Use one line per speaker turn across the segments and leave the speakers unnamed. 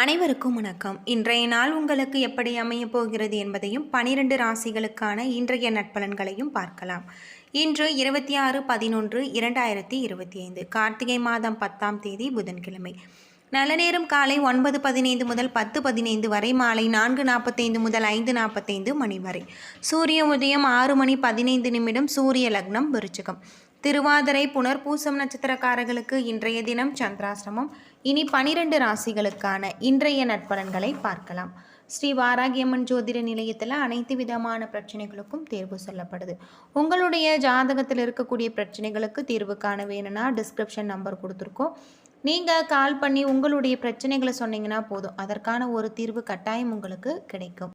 அனைவருக்கும் வணக்கம். இன்றைய நாள் உங்களுக்கு எப்படி அமையப் போகிறது என்பதையும் பனிரெண்டு ராசிகளுக்கான இன்றைய நட்பலன்களையும் பார்க்கலாம். இன்று இருபத்தி ஆறு பதினொன்று இரண்டாயிரத்தி இருபத்தி ஐந்து கார்த்திகை மாதம் பத்தாம் தேதி புதன்கிழமை. நல்ல நேரம் காலை ஒன்பது பதினைந்து முதல் பத்து பதினைந்து வரை மாலை நான்கு நாற்பத்தைந்து முதல் ஐந்து நாற்பத்தைந்து மணி வரை. சூரிய உதயம் ஆறு மணி பதினைந்து நிமிடம் சூரிய லக்னம் விருச்சிகம். திருவாதிரை புனர்பூசம் நட்சத்திரக்காரர்களுக்கு இன்றைய தினம் சந்திராசிரமம். இனி பனிரெண்டு ராசிகளுக்கான இன்றைய நட்பலன்களை பார்க்கலாம். ஸ்ரீ வாராகியம்மன் ஜோதிட நிலையத்தில் அனைத்து விதமான பிரச்சனைகளுக்கும் தீர்வு சொல்லப்படுது. உங்களுடைய ஜாதகத்தில் இருக்கக்கூடிய பிரச்சனைகளுக்கு தீர்வு காண வேணும்னா டிஸ்கிரிப்ஷன் நம்பர் கொடுத்துருக்கோம். நீங்கள் கால் பண்ணி உங்களுடைய பிரச்சனைகளை சொன்னீங்கன்னா போதும். அதற்கான ஒரு தீர்வு கட்டாயம் உங்களுக்கு கிடைக்கும்.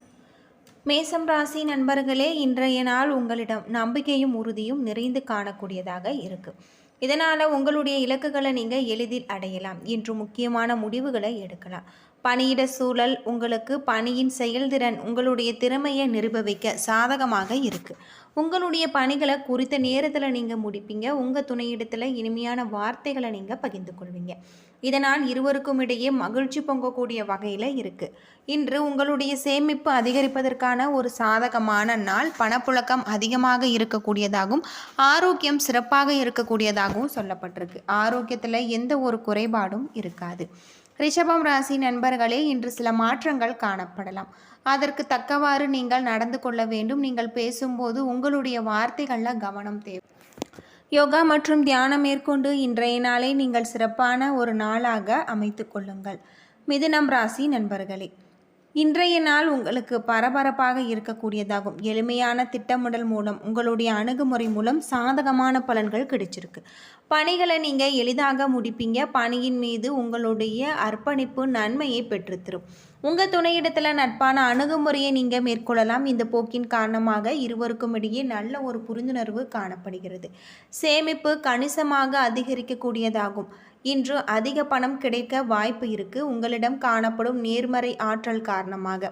மேசம் ராசி நண்பர்களே இன்றைய நாள் உங்களிடம் நம்பிக்கையும் உறுதியும் நிறைந்து காணக்கூடியதாக இருக்குது இதனால் உங்களுடைய இலக்குகளை நீங்கள் எளிதில் அடையலாம். இன்று முக்கியமான முடிவுகளை எடுக்கலாம். பணியிட சூழல் உங்களுக்கு பணியின் செயல்திறன் உங்களுடைய திறமையை நிரூபிக்க சாதகமாக இருக்குது உங்களுடைய பணிகளை குறித்த நேரத்தில் நீங்கள் முடிப்பீங்க. உங்கள் துணையிடத்தில் இனிமையான வார்த்தைகளை நீங்கள் பகிர்ந்து கொள்வீங்க. இதனால் இருவருக்கும் இடையே மகிழ்ச்சி பொங்கக்கூடிய வகையில் இருக்குது இன்று உங்களுடைய சேமிப்பு அதிகரிப்பதற்கான ஒரு சாதகமான நாள். பணப்புழக்கம் அதிகமாக இருக்கக்கூடியதாகவும் ஆரோக்கியம் சிறப்பாக இருக்கக்கூடியதாகவும் சொல்லப்பட்டிருக்கு. ஆரோக்கியத்தில் எந்த ஒரு குறைபாடும் இருக்காது. ரிஷபம் ராசி நண்பர்களே இன்று சில மாற்றங்கள் காணப்படலாம். அதற்கு தக்கவாறு நீங்கள் நடந்து கொள்ள வேண்டும். நீங்கள் பேசும்போது உங்களுடைய வார்த்தைகளில் கவனம் தேவை. யோகா மற்றும் தியானம் மேற்கொண்டு இன்றைய நாளை நீங்கள் சிறப்பான ஒரு நாளாக அமைத்து கொள்ளுங்கள். மிதுனம் ராசி நண்பர்களே இன்றைய நாள் உங்களுக்கு பரபரப்பாக இருக்கக்கூடியதாகும். எளிமையான திட்டமிடல் மூலம் உங்களுடைய அணுகுமுறை மூலம் சாதகமான பலன்கள் கிடைச்சிருக்கு. பணிகளை நீங்கள் எளிதாக முடிப்பீங்க. பணியின் மீது உங்களுடைய அர்ப்பணிப்பு நன்மையை பெற்றுத்தரும் உங்கள் துணையிடத்தில் நட்பான அணுகுமுறையை நீங்கள் மேற்கொள்ளலாம். இந்த போக்கின் காரணமாக இருவருக்கும் இடையே நல்ல ஒரு புரிந்துணர்வு காணப்படுகிறது. சேமிப்பு கணிசமாக அதிகரிக்கக்கூடியதாகும். இன்று அதிக பணம் கிடைக்க வாய்ப்பு இருக்கு. உங்களிடம் காணப்படும் நேர்மறை ஆற்றல் காரணமாக.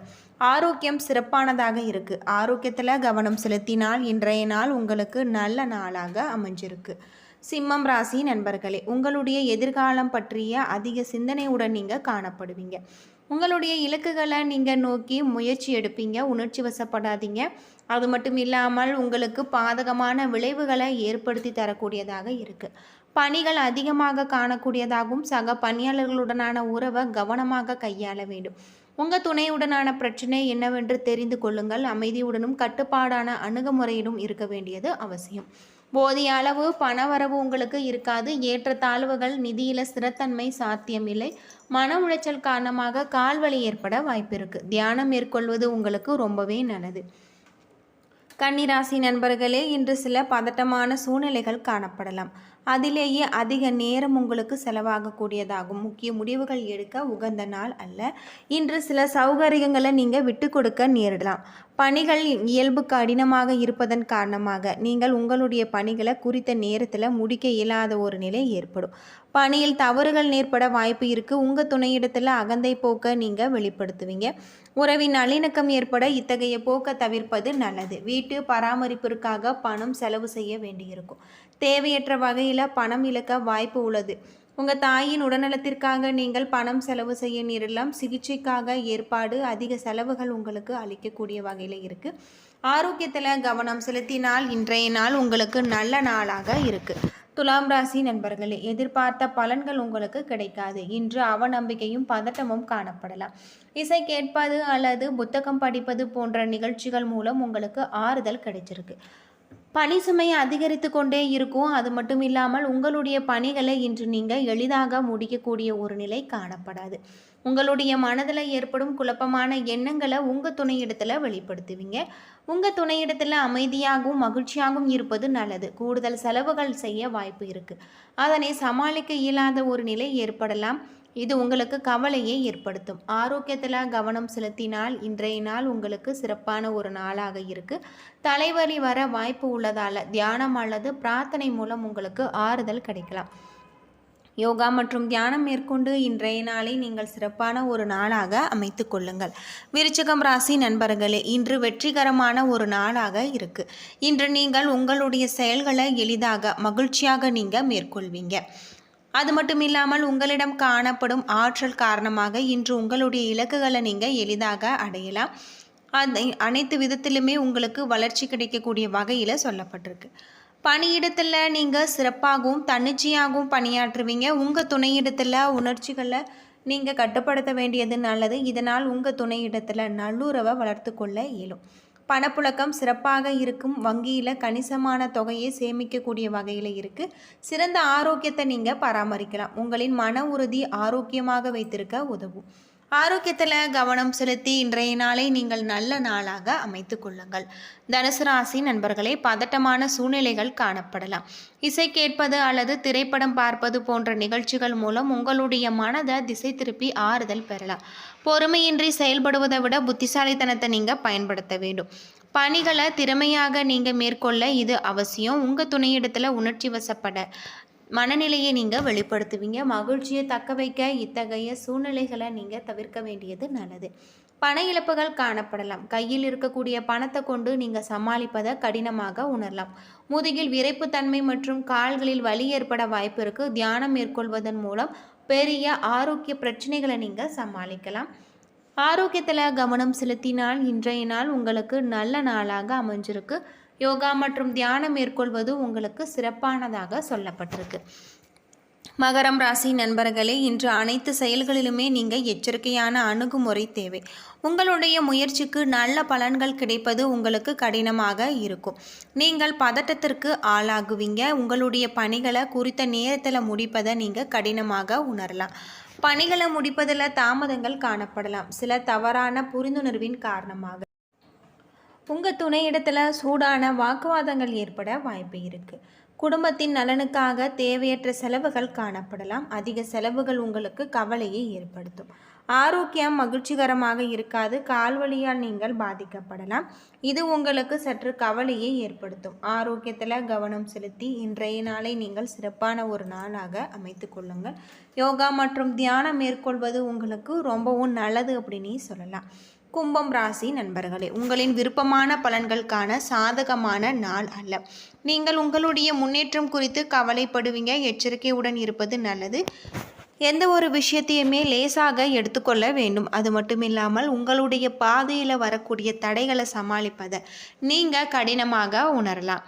ஆரோக்கியம் சிறப்பானதாக இருக்கு. ஆரோக்கியத்தில் கவனம் செலுத்தினால் இன்றைய நாள் உங்களுக்கு நல்ல நாளாக அமைஞ்சிருக்கு. சிம்மம் ராசி நண்பர்களே உங்களுடைய எதிர்காலம் பற்றிய அதிக சிந்தனையுடன் நீங்கள் காணப்படுவீங்க. உங்களுடைய இலக்குகளை நீங்கள் நோக்கி முயற்சி எடுப்பீங்க உணர்ச்சி வசப்படாதீங்க. அது மட்டும் இல்லாமல் உங்களுக்கு பாதகமான விளைவுகளை ஏற்படுத்தி தரக்கூடியதாக இருக்குது பணிகள் அதிகமாக காணக்கூடியதாகவும் சக பணியாளர்களுடனான உறவை கவனமாக கையாள வேண்டும். உங்கள் துணையுடனான பிரச்சனை என்னவென்று தெரிந்து கொள்ளுங்கள். அமைதியுடனும் கட்டுப்பாடான அணுகுமுறையிலும் இருக்க வேண்டியது அவசியம். போதிய அளவு பணவரவு உங்களுக்கு இருக்காது. ஏற்ற தாழ்வுகள் நிதியில் ஸ்திரத்தன்மை சாத்தியமில்லை. மன உளைச்சல் காரணமாக கால்வலி ஏற்பட வாய்ப்பு இருக்குது தியானம் மேற்கொள்வது உங்களுக்கு ரொம்பவே நல்லது. கன்னிராசி நண்பர்களே இன்று சில பதட்டமான சூழ்நிலைகள் காணப்படலாம். அதிலேயே அதிக நேரம் உங்களுக்கு செலவாகக்கூடியதாகும். முக்கிய முடிவுகள் எடுக்க உகந்த நாள் அல்ல. இன்று சில சௌகரியங்களை நீங்கள் விட்டு கொடுக்க நேரிடலாம். பணிகள் இயல்பு கடினமாக இருப்பதன் காரணமாக நீங்கள் உங்களுடைய பணிகளை குறித்த நேரத்தில் முடிக்க இயலாத ஒரு நிலை ஏற்படும். பணியில் தவறுகள் ஏற்பட வாய்ப்பு இருக்குது உங்கள் துணையிடத்தில் அகந்தை போக்க நீங்கள் வெளிப்படுத்துவீங்க. உறவின் நல்லிணக்கம் ஏற்பட இத்தகைய போக்க தவிர்ப்பது நல்லது. வீட்டு பராமரிப்பிற்காக பணம் செலவு செய்ய வேண்டியிருக்கும். தேவையற்ற வகையில் பணம் இழக்க வாய்ப்பு உள்ளது. உங்கள் தாயின் உடல்நலத்திற்காக நீங்கள் பணம் செலவு செய்ய நேரிடலாம். சிகிச்சைக்காக ஏற்பாடு அதிக செலவுகள் உங்களுக்கு அளிக்கக்கூடிய வகையில் இருக்குது ஆரோக்கியத்தில் கவனம் செலுத்தினால் இன்றைய நாள் உங்களுக்கு நல்ல நாளாக இருக்குது துலாம் ராசி நண்பர்களே எதிர்பார்த்த பலன்கள் உங்களுக்கு கிடைக்காது. இன்று அவநம்பிக்கையும் பதட்டமும் காணப்படலாம். இசை கேட்பது அல்லது புத்தகம் படிப்பது போன்ற நிகழ்ச்சிகள் மூலம் உங்களுக்கு ஆறுதல் கிடைச்சிருக்கு. பணி சுமை அதிகரித்து கொண்டே இருக்கும். அது மட்டும் இல்லாமல் உங்களுடைய பணிகளை இன்று நீங்கள் எளிதாக முடிக்கக்கூடிய ஒரு நிலை காணப்படாது. உங்களுடைய மனதில் ஏற்படும் குழப்பமான எண்ணங்களை உங்கள் துணையிடத்தில் வெளிப்படுத்துவீங்க. உங்கள் துணையிடத்தில் அமைதியாகவும் மகிழ்ச்சியாகவும் இருப்பது நல்லது. கூடுதல் செலவுகள் செய்ய வாய்ப்பு இருக்குது அதனை சமாளிக்க இயலாத ஒரு நிலை ஏற்படலாம். இது உங்களுக்கு கவலையை ஏற்படுத்தும். ஆரோக்கியத்தில் கவனம் செலுத்தினால் இன்றைய நாள் உங்களுக்கு சிறப்பான ஒரு நாளாக இருக்கு. தலைவலி வர வாய்ப்பு உள்ளதால் தியானம் அல்லது பிரார்த்தனை மூலம் உங்களுக்கு ஆறுதல் கிடைக்கலாம். யோகா மற்றும் தியானம் மேற்கொண்டு இன்றைய நாளை நீங்கள் சிறப்பான ஒரு நாளாக அமைத்து கொள்ளுங்கள். விருச்சகம் ராசி நண்பர்களே இன்று வெற்றிகரமான ஒரு நாளாக இருக்கு. இன்று நீங்கள் உங்களுடைய செயல்களை எளிதாக மகிழ்ச்சியாக நீங்கள் மேற்கொள்வீங்க. அது மட்டும் இல்லாமல் உங்களிடம் காணப்படும் ஆற்றல் காரணமாக இன்று உங்களுடைய இலக்குகளை நீங்கள் எளிதாக அடையலாம். அதை அனைத்து விதத்திலுமே உங்களுக்கு வளர்ச்சி கிடைக்கக்கூடிய வகையில் சொல்லப்பட்டிருக்கு. பணியிடத்தில் நீங்கள் சிறப்பாகவும் தன்னிச்சையாகவும் பணியாற்றுவீங்க. உங்கள் துணையிடத்தில் உணர்ச்சிகளை நீங்கள் கட்டுப்படுத்த வேண்டியது நல்லது. இதனால் உங்கள் துணையிடத்தில் நல்லுறவை வளர்த்து கொள்ள இயலும். பணப்புழக்கம் சிறப்பாக இருக்கும் வங்கியில் கணிசமான தொகையை சேமிக்கக்கூடிய வகையில் இருக்குது சிறந்த ஆரோக்கியத்தை நீங்கள் பராமரிக்கலாம். உங்களின் மன உறுதி ஆரோக்கியமாக வைத்திருக்க உதவும். ஆரோக்கியத்தில் கவனம் செலுத்தி இன்றைய நாளை நீங்கள் நல்ல நாளாக அமைத்து கொள்ளுங்கள். தனுசு ராசி நண்பர்களே பதட்டமான சூழ்நிலைகள் காணப்படலாம். இசை கேட்பது அல்லது திரைப்படம் பார்ப்பது போன்ற நிகழ்ச்சிகள் மூலம் உங்களுடைய மனதை திசை திருப்பி ஆறுதல் பெறலாம். பொறுமையின்றி செயல்படுவதை விட புத்திசாலித்தனத்தை நீங்கள் பயன்படுத்த வேண்டும். பணிகளை திறமையாக நீங்கள் மேற்கொள்ள இது அவசியம். உங்கள் துணையிடத்தில் உணர்ச்சி வசப்பட மனநிலையை நீங்கள் வெளிப்படுத்துவீங்க. மகிழ்ச்சியை தக்க வைக்க இத்தகைய சூழ்நிலைகளை நீங்கள் தவிர்க்க வேண்டியது நல்லது. பண இழப்புகள் காணப்படலாம். கையில் இருக்கக்கூடிய பணத்தை கொண்டு நீங்கள் சமாளிப்பதை கடினமாக உணரலாம். முதுகில் விரைப்புத்தன்மை மற்றும் கால்களில் வலி ஏற்பட வாய்ப்பு இருக்குது தியானம் மேற்கொள்வதன் மூலம் பெரிய ஆரோக்கிய பிரச்சனைகளை நீங்கள் சமாளிக்கலாம். ஆரோக்கியத்தில் கவனம் செலுத்தினால் இன்றைய நாள் உங்களுக்கு நல்ல நாளாக அமைஞ்சிருக்கு. யோகா மற்றும் தியானம் மேற்கொள்வது உங்களுக்கு சிறப்பானதாக சொல்லப்பட்டிருக்கு. மகரம் ராசி நண்பர்களே இன்று அனைத்து செயல்களிலுமே நீங்கள் எச்சரிக்கையான அணுகுமுறை தேவை. உங்களுடைய முயற்சிக்கு நல்ல பலன்கள் கிடைப்பது உங்களுக்கு கடினமாக இருக்கும். நீங்கள் பதட்டத்திற்கு ஆளாகுவீங்க. உங்களுடைய பணிகளை குறித்த நேரத்தில் முடிப்பதை நீங்கள் கடினமாக உணரலாம். பணிகளை முடிப்பதில் தாமதங்கள் காணப்படலாம். சில தவறான புரிந்துணர்வின் காரணமாக. உங்கள் துணையிடத்தில் சூடான வாக்குவாதங்கள் ஏற்பட வாய்ப்பு இருக்குது குடும்பத்தின் நலனுக்காக தேவையற்ற செலவுகள் காணப்படலாம். அதிக செலவுகள் உங்களுக்கு கவலையை ஏற்படுத்தும். ஆரோக்கியம் மகிழ்ச்சிகரமாக இருக்காது. கால்வழியால் நீங்கள் பாதிக்கப்படலாம். இது உங்களுக்கு சற்று கவலையை ஏற்படுத்தும். ஆரோக்கியத்தில் கவனம் செலுத்தி இன்றைய நாளை நீங்கள் சிறப்பான ஒரு நாளாக அமைத்து கொள்ளுங்கள். யோகா மற்றும் தியானம் மேற்கொள்வது உங்களுக்கு ரொம்பவும் நல்லது அப்படின்னு சொல்லலாம். கும்பம் ராசி நண்பர்களே உங்களின் விருப்பமான பலன்களுக்கான சாதகமான நாள் அல்ல. நீங்கள் உங்களுடைய முன்னேற்றம் குறித்து கவலைப்படுவீங்க எச்சரிக்கையுடன் இருப்பது நல்லது. எந்த ஒரு விஷயத்தையுமே லேசாக எடுத்துக்கொள்ள வேண்டும். அது மட்டும் இல்லாமல் உங்களுடைய பாதையில் வரக்கூடிய தடைகளை சமாளிப்பதை நீங்கள் கடினமாக உணரலாம்.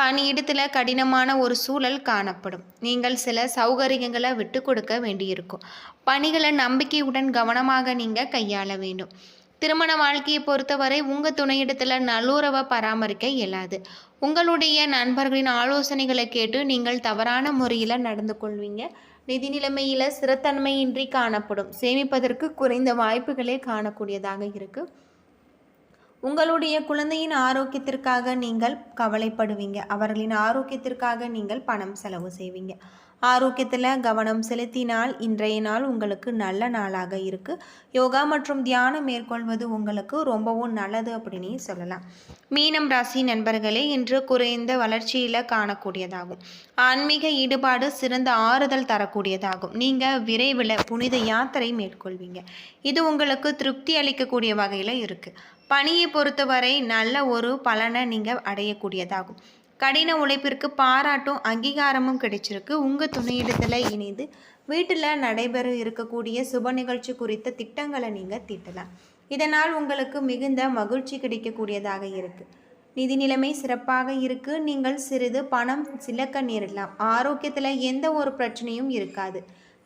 பணியிடத்தில் கடினமான ஒரு சூழல் காணப்படும். நீங்கள் சில சௌகரியங்களை விட்டு கொடுக்க வேண்டியிருக்கும். பணிகளை நம்பிக்கையுடன் கவனமாக நீங்கள் கையாள வேண்டும். திருமண வாழ்க்கையை பொறுத்தவரை உங்கள் துணையிடத்தில் நல்லுறவை பராமரிக்க இயலாது. உங்களுடைய நண்பர்களின் ஆலோசனைகளை கேட்டு நீங்கள் தவறான முறையில் நடந்து கொள்வீங்க. நிதி நிலைமையில் சிறத்தன்மையின்றி காணப்படும். சேமிப்பதற்கு குறைந்த வாய்ப்புகளே காணக்கூடியதாக இருக்குது உங்களுடைய குழந்தையின் ஆரோக்கியத்திற்காக நீங்கள் கவலைப்படுவீங்க. அவர்களின் ஆரோக்கியத்திற்காக நீங்கள் பணம் செலவு செய்வீங்க. ஆரோக்கியத்தில் கவனம் செலுத்தினால் இன்றைய நாள் உங்களுக்கு நல்ல நாளாக இருக்குது யோகா மற்றும் தியானம் மேற்கொள்வது உங்களுக்கு ரொம்பவும் நல்லது அப்படின்னு சொல்லலாம். மீனம் ராசி நண்பர்களே இன்று குறைந்த வளர்ச்சியில் காணக்கூடியதாகும். ஆன்மீக ஈடுபாடு சிறந்த ஆறுதல் தரக்கூடியதாகும். நீங்கள் விரைவில் புனித யாத்திரை மேற்கொள்வீங்க. இது உங்களுக்கு திருப்தி அளிக்கக்கூடிய வகையில் இருக்குது பணியை பொறுத்தவரை நல்ல ஒரு பலனை நீங்கள் அடையக்கூடியதாகும். கடின உழைப்பிற்கு பாராட்டும் அங்கீகாரமும் கிடைச்சிருக்கு. உங்கள் துணையிடத்தில் இணைந்து வீட்டில் நடைபெற இருக்கக்கூடிய சுப நிகழ்ச்சி குறித்த திட்டங்களை நீங்கள் தீட்டலாம். இதனால் உங்களுக்கு மிகுந்த மகிழ்ச்சி கிடைக்கக்கூடியதாக இருக்குது நிதி நிலைமை சிறப்பாக இருக்கு. நீங்கள் சிறிது பணம் சிலக்க நேரிடலாம். ஆரோக்கியத்தில் எந்த ஒரு பிரச்சனையும் இருக்காது.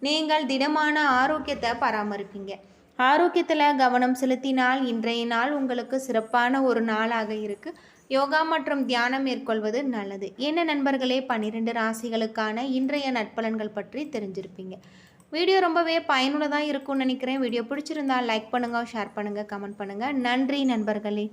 நீங்கள் திடமான ஆரோக்கியத்தை பராமரிப்பீங்க. ஆரோக்கியத்தில் கவனம் செலுத்தினால் இன்றைய நாள் உங்களுக்கு சிறப்பான ஒரு நாளாக இருக்குது யோகா மற்றும் தியானம் மேற்கொள்வது நல்லது. என்ன நண்பர்களே? பன்னிரெண்டு ராசிகளுக்கான இன்றைய நட்பலன்கள் பற்றி தெரிஞ்சிருப்பீங்க. வீடியோ ரொம்பவே பயனுள்ளதாக இருக்கும்னு நினைக்கிறேன். வீடியோ பிடிச்சிருந்தா லைக் பண்ணுங்கள் ஷேர் பண்ணுங்கள் கமெண்ட் பண்ணுங்கள் நன்றி நண்பர்களே.